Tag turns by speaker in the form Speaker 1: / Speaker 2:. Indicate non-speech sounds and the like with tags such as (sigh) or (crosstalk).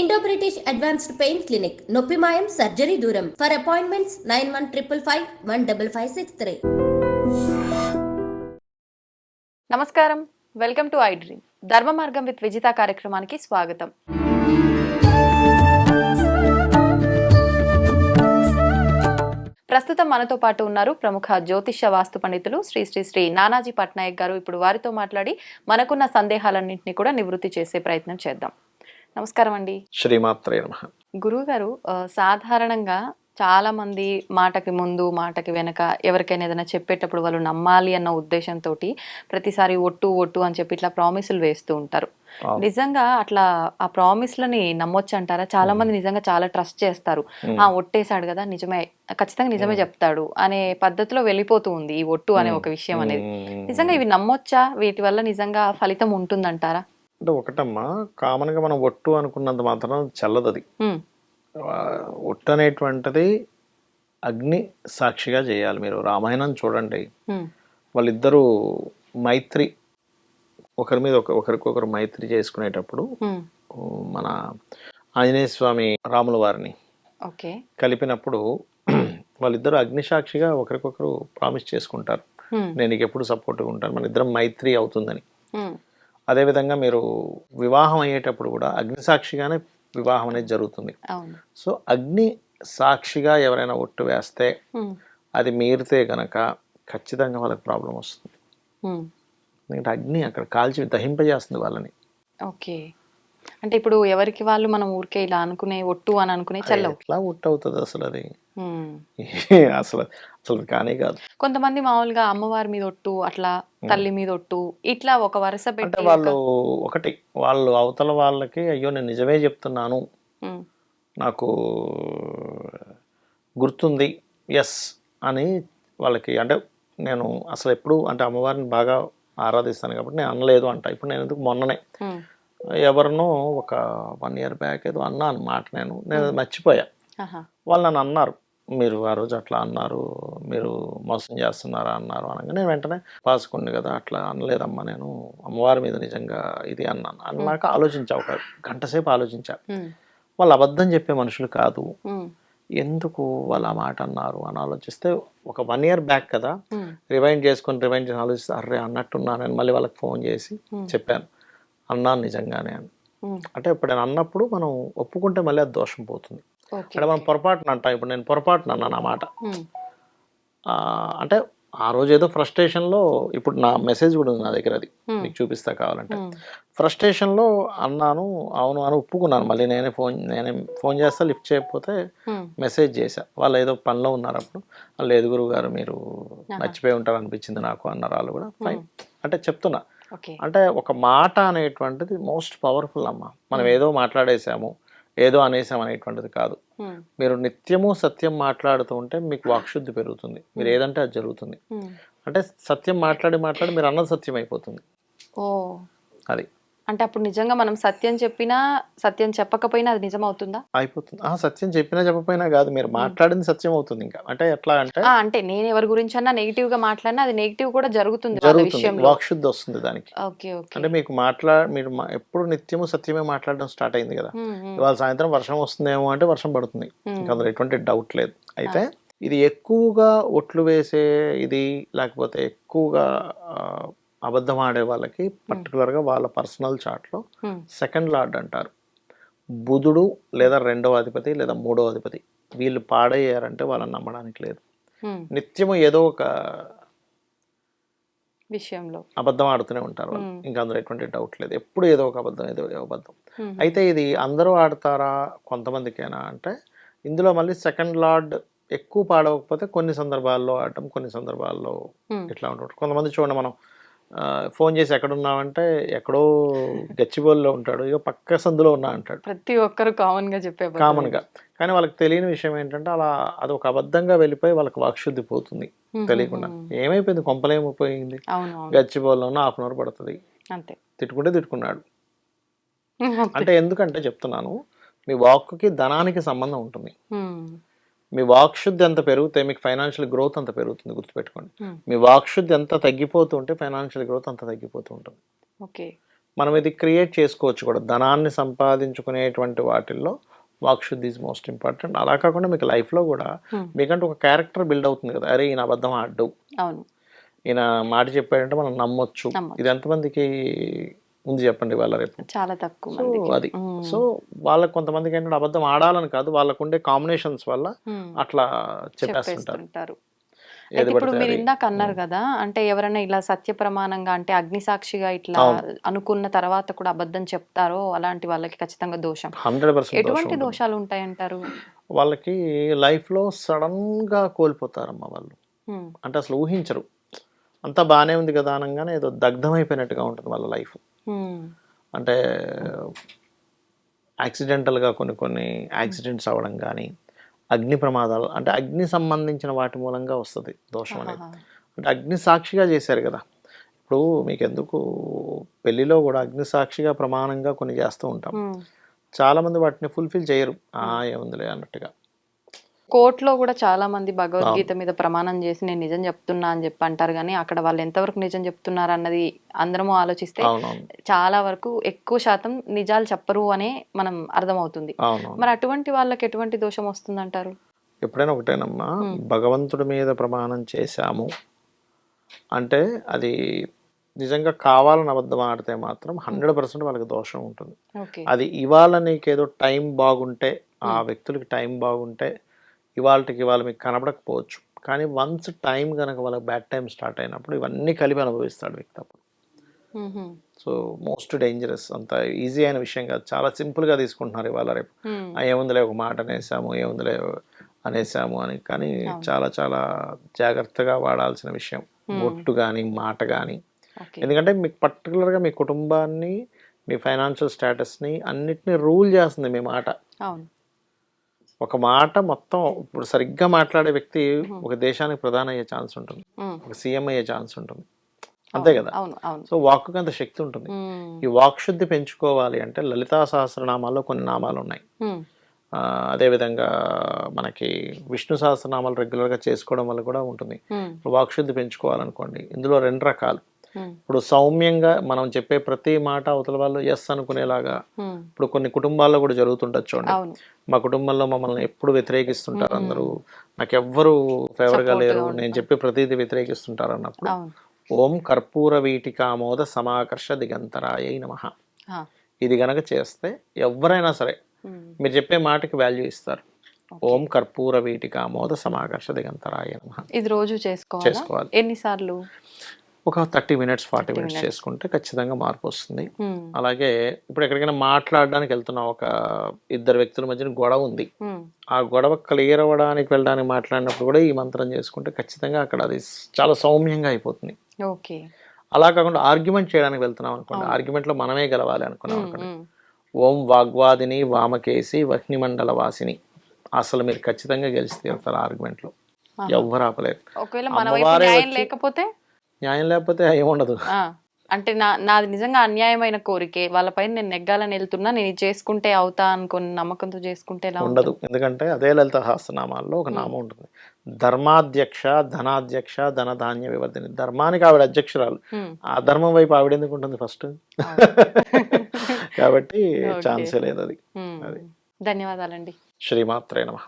Speaker 1: Indo British advanced pain clinic నొప్పి మాయం surgery దూరం for appointments nine one triple five one double five six three
Speaker 2: నమస్కారం welcome to I dream Dharma Margam with Vijitha కార్యక్రమానికి స్వాగతం ప్రస్తుతం మనతో పాటు ఉన్నారు ప్రముఖ జ్యోతిష వాస్తు పండితులు శ్రీ శ్రీ శ్రీ నానాజీ పట్నాయక్ గారు. ఇప్పుడు వారితో మాట్లాడి మనకున్న సందేహాలన్నింటినీ కూడా నివృత్తి చేసే ప్రయత్నం చేద్దాం. నమస్కారం అండి
Speaker 3: శ్రీమాత్రే నమ.
Speaker 2: గురువు గారు సాధారణంగా చాలా మంది మాటకి ముందు మాటకి వెనక ఎవరికైనా ఏదైనా చెప్పేటప్పుడు వాళ్ళు నమ్మాలి అన్న ఉద్దేశంతో ప్రతిసారి ఒట్టు ఒట్టు అని చెప్పి ఇట్లా ప్రామిసులు వేస్తూ ఉంటారు. నిజంగా అట్లా ఆ ప్రామిస్లని నమ్మొచ్చు అంటారా? చాలా మంది నిజంగా చాలా ట్రస్ట్ చేస్తారు. ఆ ఒట్టేశాడు కదా నిజమే ఖచ్చితంగా నిజమే చెప్తాడు అనే పద్ధతిలో వెళ్ళిపోతూ ఉంది ఈ ఒట్టు అనే ఒక విషయం అనేది. నిజంగా ఇవి నమ్మొచ్చా? వీటి వల్ల నిజంగా ఫలితం ఉంటుందంటారా?
Speaker 3: అంటే ఒకటమ్మా కామన్గా మనం ఒట్టు అనుకున్నంత మాత్రం చల్లదు అది
Speaker 2: ఉమ్,
Speaker 3: ఆ, ఒట్టు అనేటువంటిది అగ్ని సాక్షిగా చేయాలి మీరు. రామాయణం చూడండి. వాళ్ళిద్దరూ మైత్రి ఒకరి మీద ఒక ఒకరికొకరు మైత్రి చేసుకునేటప్పుడు మన ఆంజనేయ స్వామి రాముల వారిని
Speaker 2: ఓకే.
Speaker 3: కలిపినప్పుడు (clears throat) వాళ్ళిద్దరూ అగ్నిసాక్షిగా ఒకరికొకరు ప్రామిస్ చేసుకుంటారు. నేను నీకు ఎప్పుడు సపోర్ట్గా ఉంటాను. మన ఇద్దరం మైత్రి అవుతుందని. అదేవిధంగా మీరు వివాహం అయ్యేటప్పుడు కూడా అగ్ని సాక్షిగానే వివాహం అనేది జరుగుతుంది. సో అగ్ని సాక్షిగా ఎవరైనా ఒట్టు వేస్తే అది మీరితే గనక ఖచ్చితంగా వాళ్ళకి ప్రాబ్లం వస్తుంది. ఎందుకంటే అగ్ని అక్కడ కాల్చి దహింపజేస్తుంది వాళ్ళని.
Speaker 2: ఓకే. అంటే ఇప్పుడు ఎవరికి వాళ్ళు మనం ఊరికే ఇలా అనుకునే ఒట్టు అని అనుకునే చల్లవు.
Speaker 3: ఎట్లా ఒట్టు అవుతుంది అసలు అది. అసలు అసలు కానే కాదు.
Speaker 2: కొంతమంది మామూలుగా అమ్మవారి మీద ఒట్టు అట్లా తల్లి మీద ఒట్టు ఇట్లా ఒక వరుస పెట్టి
Speaker 3: వాళ్ళు ఒకటి వాళ్ళు అవతల వాళ్ళకి అయ్యో నేను నిజమే చెప్తున్నాను. నాకు గుర్తుంది. ఎస్ అని వాళ్ళకి అంటే నేను అసలు ఎప్పుడు అంటే అమ్మవారిని బాగా ఆరాధిస్తాను కాబట్టి నేను అనలేదు అంట. ఇప్పుడు నేను ఎందుకు మొన్ననే ఎవరినో ఒక వన్ ఇయర్ బ్యాక్ ఏదో అన్నా అన్నమాట నేను. నేను మర్చిపోయా. వాళ్ళు నన్ను అన్నారు మీరు ఆ రోజు అట్లా అన్నారు మీరు మోసం చేస్తున్నారా? అన్నారు అనగా నేను వెంటనే పాసుకుంది కదా అట్లా అనలేదమ్మా నేను అమ్మవారి మీద నిజంగా ఇది అన్నాను. అన్నాక ఆలోచించా ఒక గంట సేపు ఆలోచించా. వాళ్ళు అబద్ధం చెప్పే మనుషులు కాదు. ఎందుకు వాళ్ళు ఆ మాట అన్నారు అని ఆలోచిస్తే ఒక వన్ ఇయర్ బ్యాక్ కదా రివైండ్ చేసుకొని రివైండ్ చేసి ఆలోచిస్తే అర్రే అన్నట్టున్నానని మళ్ళీ వాళ్ళకి ఫోన్ చేసి. చెప్పాను. అన్నాను నిజంగానే అని. అంటే ఇప్పుడు నేను అన్నప్పుడు మనం ఒప్పుకుంటే మళ్ళీ అది దోషం పోతుంది. అంటే మనం పొరపాటున అంటాం. ఇప్పుడు నేను పొరపాటున అన్నాను ఆ మాట.
Speaker 2: ఉమ్,
Speaker 3: ఆ, అంటే ఆ రోజు ఏదో ఫ్రస్ట్రేషన్లో ఇప్పుడు నా మెసేజ్ కూడా ఉంది నా దగ్గర అది. మీకు చూపిస్తా కావాలంటే. ఫ్రస్ట్రేషన్లో అన్నాను అవును అని ఒప్పుకున్నాను. మళ్ళీ నేనే ఫోన్ నేనే ఫోన్ చేస్తా లిఫ్ట్ చేయకపోతే మెసేజ్ చేశా. వాళ్ళు ఏదో పనిలో ఉన్నారు అప్పుడు వాళ్ళు లేదు గురువు గారు మీరు మర్చిపోయి ఉంటారు అనిపించింది నాకు అన్నారు వాళ్ళు కూడా. ఫైన్. అంటే చెప్తున్నా. అంటే ఒక మాట అనేటువంటిది మోస్ట్ పవర్ఫుల్ అమ్మ. మనం ఏదో మాట్లాడేసాము ఏదో అనేసాం అనేటువంటిది కాదు.
Speaker 2: ఉమ్,
Speaker 3: మీరు నిత్యము సత్యం మాట్లాడుతూ ఉంటే మీకు వాక్శుద్ధి పెరుగుతుంది. మీరు ఏదంటే అది జరుగుతుంది. అంటే సత్యం మాట్లాడి మాట్లాడి మీరు అన్నది సత్యం అయిపోతుంది అది.
Speaker 2: అంటే అప్పుడు నిజంగా మనం సత్యం చెప్పినా సత్యం చెప్పకపోయినా అది నిజం అవుతుందా
Speaker 3: అయిపోతుంది. ఆ సత్యం చెప్పినా చెప్పపోయినా కాదు. మీరు మాట్లాడింది సత్యం అవుతుంది ఇంకా. అంటే ఎట్లా అంటే
Speaker 2: ఆ, అంటే నేను ఎవరి గురించి అన్నా నెగిటివ్గా మాట్లాడినా అది నెగిటివ్ కూడా జరుగుతుంది వాళ్ళ
Speaker 3: జరుగుతుంది.
Speaker 2: విషయంలో.
Speaker 3: వాక్శుద్ధి వస్తుంది దానికి.
Speaker 2: Okay okay.
Speaker 3: అంటే మీకు మాట్లా మీరు మా- ఎప్పుడు నిత్యము సత్యమే మాట్లాడడం స్టార్ట్ అయింది కదా. ఇవాళ సాయంత్రం వర్షం వస్తుందేమో అంటే వర్షం పడుతుంది. ఇంకా అందులో ఎటువంటి డౌట్ లేదు. అయితే ఇది ఎక్కువగా ఒట్లు వేసే ఇది లేకపోతే ఎక్కువగా ఆ, అబద్ధం ఆడే వాళ్ళకి పర్టికులర్గా వాళ్ళ పర్సనల్ చార్ట్లో
Speaker 2: ఉమ్,
Speaker 3: సెకండ్ లార్డ్ అంటారు. బుధుడు లేదా రెండవ అధిపతి లేదా మూడవ అధిపతి వీళ్ళు పాడయ్యారంటే వాళ్ళని నమ్మడానికి లేదు. నిత్యము ఏదో ఒక
Speaker 2: విషయంలో.
Speaker 3: అబద్ధం ఆడుతూనే ఉంటారు వాళ్ళు. ఇంకా అందులో ఎటువంటి డౌట్ లేదు. ఎప్పుడు ఏదో ఒక అబద్ధం ఏదో ఒక అబద్ధం. అయితే ఇది అందరూ ఆడతారా కొంతమందికేనా అంటే ఇందులో మళ్ళీ సెకండ్ లార్డ్ ఎక్కువ పాడవకపోతే కొన్ని సందర్భాల్లో ఆడటం కొన్ని సందర్భాల్లో ఇట్లా ఉంటాడు కొంతమంది చూడండి మనం ఫోన్ చేసి ఎక్కడున్నామంటే ఎక్కడో గచ్చిబోల్లో ఉంటాడు. ఇక పక్క సందులో ఉన్నా అంటాడు.
Speaker 2: ప్రతి ఒక్కరు కామన్గా చెప్పే.
Speaker 3: కామన్గా కానీ వాళ్ళకి తెలియని విషయం ఏంటంటే అలా అది ఒక అబద్ధంగా వెళ్ళిపోయి వాళ్ళకి వాక్శుద్ధి పోతుంది తెలియకుండా. ఏమైపోయింది? కొంపలేమైపోయింది గచ్చిబోల్లో ఉన్న హాఫ్ అన్ అవర్ పడుతుంది.
Speaker 2: అంతే.
Speaker 3: తిట్టుకుంటే తిట్టుకున్నాడు. అంటే ఎందుకంటే చెప్తున్నాను మీ వాక్కి ధనానికి సంబంధం ఉంటుంది. మీ వాక్శుద్ధి ఎంత పెరిగితే మీకు ఫైనాన్షియల్ గ్రోత్ అంత పెరుగుతుంది గుర్తుపెట్టుకోండి.
Speaker 2: ఉమ్,
Speaker 3: మీ వాక్శుద్ధి ఎంత తగ్గిపోతూ ఉంటే ఫైనాన్షియల్ గ్రోత్ అంత తగ్గిపోతూ ఉంటుంది.
Speaker 2: ఓకే.
Speaker 3: మనం ఇది క్రియేట్ చేసుకోవచ్చు కూడా. ధనాన్ని సంపాదించుకునేటువంటి వాటిల్లో వాక్శుద్ధి ఈజ్ మోస్ట్ ఇంపార్టెంట్ అలా కాకుండా మీకు లైఫ్లో కూడా
Speaker 2: Hmm.
Speaker 3: మీకంటే ఒక క్యారెక్టర్ బిల్డ్ అవుతుంది కదా. అరే ఈయన అబద్ధం ఆడ్డు. ఈయన మాట చెప్పాడంటే మనం నమ్మొచ్చు. ఇది ఎంతమందికి ఉంది చెప్పండి వాళ్ళ రేపు.
Speaker 2: చాలా తక్కువ
Speaker 3: అది. సో వాళ్ళకి కొంతమందికి ఏంటంటే అబద్ధం ఆడాలని కాదు వాళ్ళకు ఉండే కాంబినేషన్స్ వల్ల. అట్లా చెప్పేస్తుంటారు.
Speaker 2: ఇప్పుడు మీరు. ఇందాక అన్నారు కదా అంటే ఎవరైనా ఇలా సత్య ప్రమాణంగా అంటే అగ్ని సాక్షిగా ఇట్లా అనుకున్న తర్వాత కూడా అబద్ధం చెప్తారో అలాంటి వాళ్ళకి ఖచ్చితంగా దోషం. ఎటువంటి దోషాలు ఉంటాయంటారు
Speaker 3: వాళ్ళకి లైఫ్లో సడన్గా కోల్పోతారమ్మా వాళ్ళు. అంటే అసలు ఊహించరు. అంతా బాగానే ఉంది కదా అనగానే ఏదో దగ్ధమైపోయినట్టుగా ఉంటుంది వాళ్ళ లైఫ్. అంటే యాక్సిడెంటల్గా కొన్ని కొన్ని యాక్సిడెంట్స్ అవ్వడం కానీ అగ్ని ప్రమాదాలు అంటే అగ్ని సంబంధించిన వాటి మూలంగా వస్తుంది దోషం అనేది. అంటే అగ్ని సాక్షిగా చేశారు కదా. ఇప్పుడు మీకు ఎందుకు పెళ్ళిలో కూడా అగ్ని సాక్షిగా ప్రమాణంగా కొన్ని చేస్తూ ఉంటాం.
Speaker 2: మ్మ్.
Speaker 3: చాలా మంది వాటిని ఫుల్ఫిల్ చేయరు. ఆ ఏముందిలే అన్నట్టుగా.
Speaker 2: కోర్టులో కూడా చాలా మంది భగవద్గీత మీద ప్రమాణం చేసి నేను నిజం చెప్తున్నా అని చెప్పి అంటారు కానీ అక్కడ వాళ్ళు ఎంతవరకు నిజం చెప్తున్నారు అన్నది అందరము ఆలోచిస్తే చాలా వరకు ఎక్కువ శాతం నిజాలు చెప్పరు అనే మనం అర్థమవుతుంది. మరి అటువంటి వాళ్ళకి ఎటువంటి దోషం వస్తుందంటారు?
Speaker 3: ఎప్పుడైనా ఒకటేనమ్మా భగవంతుడి మీద ప్రమాణం చేశాము అంటే అది నిజంగా కావాలని అబద్ధం ఆడితే మాత్రం హండ్రెడ్ పర్సెంట్ వాళ్ళకి దోషం ఉంటుంది. అది ఇవాళ నీకేదో టైం బాగుంటే ఆ వ్యక్తులకి టైం బాగుంటే ఇవాళకి ఇవాళ మీకు కనపడకపోవచ్చు కానీ వన్స్ టైం కనుక వాళ్ళకి బ్యాడ్ టైం స్టార్ట్ అయినప్పుడు ఇవన్నీ కలిపి అనుభవిస్తాడు వ్యక్తి అప్పుడు. సో మోస్ట్ డేంజరస్ అంత ఈజీ అయిన విషయం కాదు. చాలా సింపుల్గా తీసుకుంటున్నారు ఇవాళ రేపు. ఏముందిలే ఒక మాట అనేసాము ఏముందిలే అనేసాము అని. కానీ చాలా చాలా జాగ్రత్తగా వాడాల్సిన విషయం. ఒట్టు కానీ మాట కానీ ఎందుకంటే మీకు పర్టికులర్గా మీ కుటుంబాన్ని మీ ఫైనాన్షియల్ స్టేటస్ని అన్నిటిని రూల్ చేస్తుంది మీ మాట. ఒక మాట మొత్తం ఇప్పుడు సరిగ్గా మాట్లాడే వ్యక్తి ఒక దేశానికి ప్రధాని అయ్యే ఛాన్స్ ఉంటుంది. ఒక సీఎం అయ్యే ఛాన్స్ ఉంటుంది. అంతే కదా? సో వాక్కు అంత శక్తి ఉంటుంది. ఈ వాక్ శుద్ధి పెంచుకోవాలి అంటే లలితా సహస్రనామాల్లో కొన్ని నామాలు ఉన్నాయి. అదేవిధంగా మనకి విష్ణు సహస్రనామాలు రెగ్యులర్గా చేసుకోవడం వల్ల కూడా ఉంటుంది. ఇప్పుడు వాక్శుద్ధి పెంచుకోవాలనుకోండి. ఇందులో రెండు రకాలు. ఇప్పుడు సౌమ్యంగా మనం చెప్పే ప్రతి మాట అవతల వాళ్ళు ఎస్ అనుకునేలాగా
Speaker 2: మ్మ్.
Speaker 3: ఇప్పుడు కొన్ని కుటుంబాల్లో కూడా జరుగుతుండొచ్చు చూడండి. మా కుటుంబంలో మమ్మల్ని ఎప్పుడు వ్యతిరేకిస్తుంటారు అందరూ. నాకు ఎవ్వరు ఫేవర్గా లేరు. నేను చెప్పి ప్రతిదీ వ్యతిరేకిస్తుంటారు అన్నప్పుడు. ఓం కర్పూర వీటికామోద సమాకర్ష దిగంతరాయ నమ. ఇది గనక చేస్తే ఎవరైనా సరే. మీరు చెప్పే మాటకి వాల్యూ ఇస్తారు. ఓం కర్పూర వీటికామోద సమాకర్ష దిగంతరాయ నమ.
Speaker 2: ఇది రోజు చేసుకోవాలా?
Speaker 3: చేసుకోవాలి.
Speaker 2: ఎన్నిసార్లు?
Speaker 3: ఒక థర్టీ మినిట్స్ ఫార్టీ మినిట్స్ చేసుకుంటే ఖచ్చితంగా మార్పు వస్తుంది. అలాగే ఇప్పుడు ఎక్కడికైనా మాట్లాడడానికి వెళ్తున్నాం. ఒక ఇద్దరు వ్యక్తుల మధ్యన గొడవ ఉంది. ఆ గొడవ క్లియర్ అవ్వడానికి వెళ్ళడానికి మాట్లాడినప్పుడు కూడా ఈ మంత్రం చేసుకుంటే ఖచ్చితంగా అక్కడ అది చాలా సౌమ్యంగా అయిపోతుంది.
Speaker 2: ఓకే.
Speaker 3: అలా కాకుండా ఆర్గ్యుమెంట్ చేయడానికి వెళ్తున్నాం అనుకోండి. ఆర్గ్యుమెంట్లో మనమే గెలవాలి అనుకున్నాం అనుకోండి. ఓం వాగ్వాదిని వామకేసి వహ్నిమండల వాసిని అసలు మీరు ఖచ్చితంగా గెలిచి తీరుతారు ఆర్గ్యుమెంట్లో ఎవ్వరు ఆపలేరు.
Speaker 2: ఒకవేళ లేకపోతే
Speaker 3: న్యాయం లేకపోతే ఏముండదు.
Speaker 2: అంటే నా నాది నిజంగా అన్యాయమైన కోరికే. వాళ్ళపైన నేను నెగ్గాలని వెళ్తున్నా నేను ఇది చేసుకుంటే అవుతా అనుకుని నమ్మకంతో చేసుకుంటే
Speaker 3: ఉండదు. ఎందుకంటే అదే లలిత సహస్రనామాల్లో ఒక నామం ఉంటుంది. ధర్మాధ్యక్ష ధనాధ్యక్ష ధనధాన్య వివర్ధిని. ధర్మానికి ఆవిడ అధ్యక్షురాలు. ఆ ధర్మం వైపు ఆవిడ ఎందుకు ఉంటుంది ఫస్ట్ (laughs) కాబట్టి ఛాన్సే లేదు అది.
Speaker 2: మ్మ్. ధన్యవాదాలండి.
Speaker 3: శ్రీమాత్రే నమ.